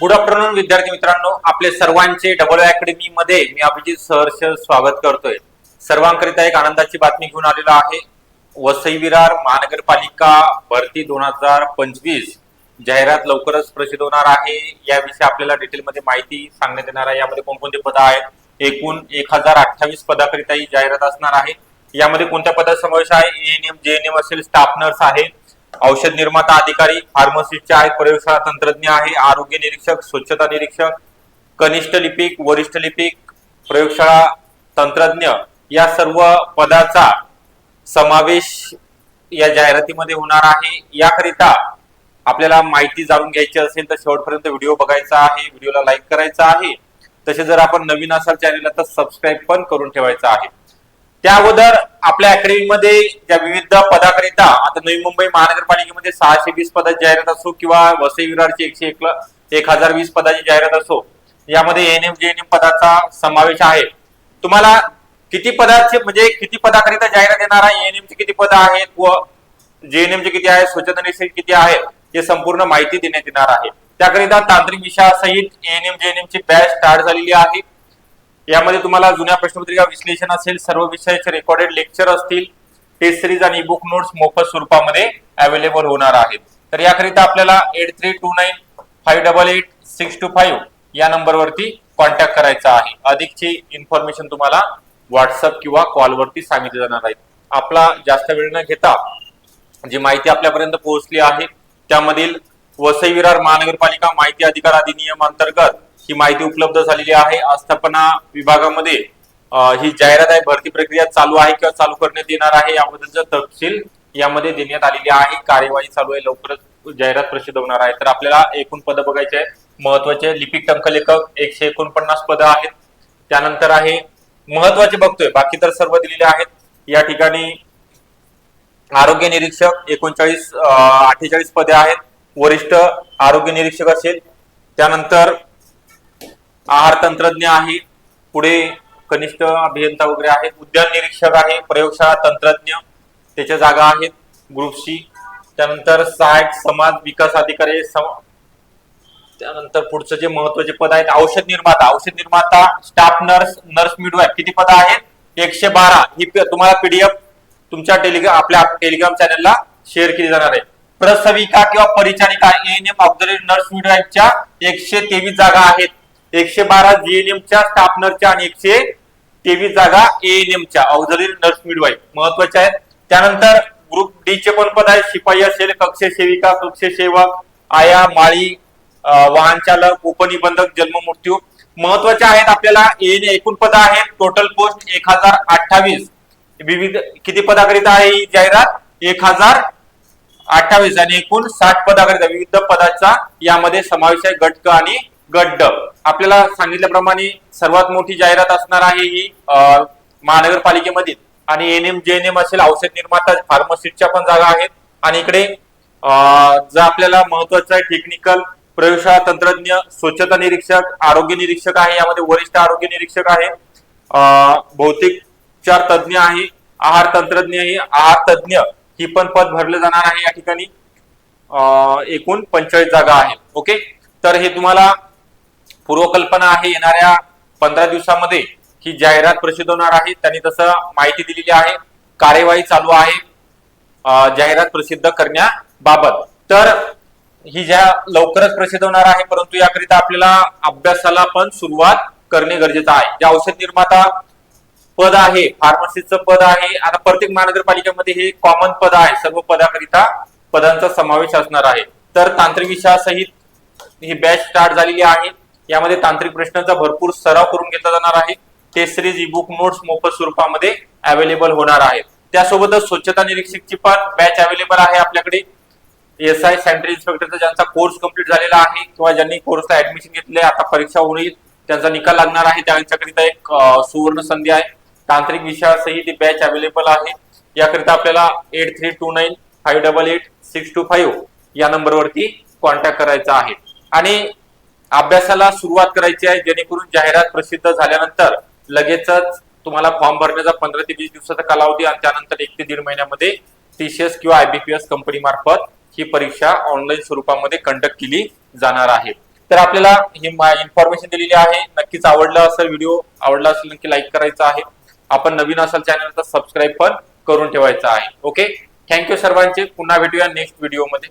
Good afternoon विद्यार्थी मित्रांनो. आपले सर्वांचे डबल अकॅडमी मध्ये मी अभिजित सहर्ष स्वागत करतोय. सर्वांकरिता एक आनंदाची बातमी घेऊन आलेलो आहे. वसई विरार महानगरपालिका भरती दोन हजार पंचवीस जाहिरात लवकरच प्रसिद्ध होणार आहे. याविषयी आपल्याला डिटेलमध्ये माहिती सांगण्यात येणार आहे. यामध्ये कोणकोणते पद आहेत? एकूण एक हजार अठ्ठावीस पदाकरिता ही जाहिरात असणार आहे. यामध्ये कोणत्या पदाचा समावेश आहे? एएनएम जेएनएम असेल स्टाफ नर्स आहे. औषध निर्माता अधिकारी फार्मसिस्टचे आहेत प्रयोगशाळा तंत्रज्ञ आहे आरोग्य निरीक्षक स्वच्छता निरीक्षक कनिष्ठ लिपिक वरिष्ठ लिपिक प्रयोगशाळा तंत्रज्ञ या सर्व पदाचा समावेश या जाहिरातीमध्ये होणार आहे. याकरिता आपल्याला माहिती जाणून घ्यायची असेल तर शेवटपर्यंत व्हिडिओ बघायचा आहे व्हिडिओला लाईक करायचा आहे. तसे जर आपण नवीन असाल चॅनलला तर सबस्क्राईब पण करून ठेवायचं आहे. त्या अगोदर आपल्या अकॅडमीमध्ये ज्या विविध पदाकरिता आता नवी मुंबई महानगरपालिकेमध्ये सहाशे वीस पदाची जाहिरात असो किंवा वसई विरारची एकशे एक एक हजार वीस पदाची जाहिरात असो यामध्ये एएनएम जेएनएम पदाचा समावेश आहे. तुम्हाला किती पदाचे म्हणजे किती पदाकरिता जाहिरात येणार आहे? एएनएम ची किती पद आहेत व जेएनएम चे किती आहे? स्वच्छता किती आहे? हे संपूर्ण माहिती देण्यात येणार आहे. त्याकरिता तांत्रिक विषयासहित एएनएम जेएनएम ची बॅच स्टार्ट झालेली आहे. यामध्ये तुम्हाला जुन्या प्रश्नपत्रिका विश्लेषण असेल सर्व विषयाचे रेकॉर्डेड लेक्चर असतील टेस्ट सिरीज आणि बुक नोट्स मोफत स्वरूपामध्ये अवेलेबल होणार आहेत. तर याकरिता आपल्याला eight three two nine five double eight six two five या नंबरवरती कॉन्टॅक्ट करायचा आहे. अधिकची इन्फॉर्मेशन तुम्हाला व्हॉट्सअप किंवा कॉलवरती सांगितली जाणार आहे. आपला जास्त वेळ न घेता जी माहिती आपल्यापर्यंत पोहोचली आहे त्यामधील वसई विरार महानगरपालिका माहिती अधिकार अधिनियम अंतर्गत ही माहिती उपलब्ध झालेली आहे. आस्थापना विभागामध्ये ही जाहिरात आहे भरती प्रक्रिया चालू आहे किंवा चालू करण्यात येणार आहे. याबद्दलचा तपशील यामध्ये देण्यात आलेली आहे. कार्यवाही चालू आहे. लवकरच जाहिरात प्रसिद्ध होणार आहे. तर आपल्याला एकूण पद बघायचे आहे महत्त्वाचे लिपिक टंकलेखक एकशे एकोणपन्नास पद आहेत. त्यानंतर आहे महत्त्वाचे बघतोय. बाकी तर सर्व दिलेले आहेत. या ठिकाणी आरोग्य निरीक्षक एकोणचाळीस अठ्ठेचाळीस पदे आहेत. वरिष्ठ आरोग्य निरीक्षक असेल. त्यानंतर आहार तंत्रज्ञ आहे पुढे कनिष्ठ अभियंता वगैरे आहेत उद्यान निरीक्षक आहे प्रयोगशाळा तंत्रज्ञ त्याच्या जागा आहेत ग्रुप सी त्यानंतर सहायक समाज विकास अधिकारी सम- त्यानंतर पुढचं जे महत्त्वाचे पद आहेत औषध निर्माता. औषध निर्माता स्टाफ नर्स नर्स मिडवाईफ किती पद आहेत? एकशे बारा. ही तुम्हाला पीडीएफ तुमच्या टेलिग्राम आपल्या टेलिग्राम चॅनलला शेअर केली जाणार आहे. प्रसविका किंवा परिचारिका एएनएम ऑक्झिलरी नर्स मिडवाईफच्या एकशे तेवीस जागा आहेत. एकशे बारा जीएनएमच्या स्टाफनरच्या आणि एकशे तेवीस जागा एएनएमच्या ऑक्झिलरी नर्स मिडवाईफ. महत्त्वाच्या आहेत. त्यानंतर ग्रुप डी चे पण पद आहेत शिपाई असेल कक्ष सेविका कक्ष सेवक आया माळी वाहन चालक उपनिबंधक जन्म मृत्यू. महत्त्वाचे आहेत आपल्याला एन एकूण पद आहेत. टोटल पोस्ट एक हजार अठ्ठावीस. विविध किती पदाकरिता आहे ही जाहिरात? एक हजार अठ्ठावीस आणि एकूण साठ पदाकरिता. विविध पदाचा यामध्ये समावेश आहे. गटक आणि गड्ड. आपल्याला सांगितल्याप्रमाणे सर्वात मोठी जाहिरात असणार आहे ही महानगरपालिकेमध्ये महानगरपालिकेमधील. आणि N M J N M असेल औषध निर्माता फार्मसिस्टच्या पण जागा आहेत. आणि इकडे जर आपल्याला महत्वाचं आहे टेक्निकल प्रयोगशाळा तंत्रज्ञ स्वच्छता निरीक्षक आरोग्य निरीक्षक आहे यामध्ये वरिष्ठ आरोग्य निरीक्षक आहे. भौतिक चार तज्ज्ञ आहे आहार तंत्रज्ञ आहे आहार तज्ज्ञ ही पण पद भरले जाणार आहे या ठिकाणी. एकूण पंचेचाळीस जागा आहे ओके? तर हे तुम्हाला पूर्वकल्पना आहे येणाऱ्या पंधरा दिवसामध्ये ही जाहिरात प्रसिद्ध होणार आहे. त्यांनी तसं माहिती दिलेली आहे. कार्यवाही चालू आहे जाहिरात प्रसिद्ध करण्याबाबत. तर ही ज्या लवकरच प्रसिद्ध होणार आहे परंतु याकरिता आपल्याला अभ्यासाला पण सुरुवात करणे गरजेचं आहे. जे औषध निर्माता पद आहे फार्मसिस्टचं पद आहे आता प्रत्येक महानगरपालिकेमध्ये हे कॉमन पद आहे. सर्व पदाकरिता पदांचा समावेश असणार आहे. तर तांत्रिक विषयासहित ही बॅच स्टार्ट झालेली आहे. यामध्ये तांत्रिक प्रश्नांचा भरपूर सराव करून घेतला जाणार आहे. Test series e book notes मोफत स्वरूपामध्ये अवेलेबल होणार आहे त्यासोबतच स्वच्छता निरीक्षकची पण बॅच अवेलेबल आहे आपल्याकडे. एस आय सेंट्रल इन्स्पेक्टरचा ज्यांचा कोर्स कंप्लीट झालेला आहे किंवा ज्यांनी कोर्सला ऍडमिशन घेतले आता परीक्षा होईल त्यांचा निकाल लागणार आहे. त्यांच्याकरिता एक सुवर्ण संधी आहे. तांत्रिक विषयासही ती बॅच अवेलेबल आहे. याकरिता आपल्याला eight three two nine five double eight six two five या नंबरवरती कॉन्टॅक्ट करायचा आहे. आणि अभ्यासाला सुरुवात करायची आहे जेणेकरून जाहिरात प्रसिद्ध झाल्यानंतर लगेचच तुम्हाला फॉर्म भरण्याचा पंधरा ते वीस दिवसाचा कालावधी आणि त्यानंतर एक ते दीड महिन्यामध्ये टीसीएस किंवा आयबीपीएस कंपनी मार्फत ही परीक्षा ऑनलाईन स्वरूपामध्ये कंडक्ट केली जाणार आहे. तर आपल्याला ही इन्फॉर्मेशन दिलेली आहे. नक्कीच आवडलं असेल व्हिडिओ आवडला असेल नक्की लाईक करायचा आहे. आपण नवीन असाल चॅनल तर सबस्क्राईब पण करून ठेवायचं आहे. ओके थँक्यू सर्वांचे. पुन्हा भेटूया नेक्स्ट व्हिडिओमध्ये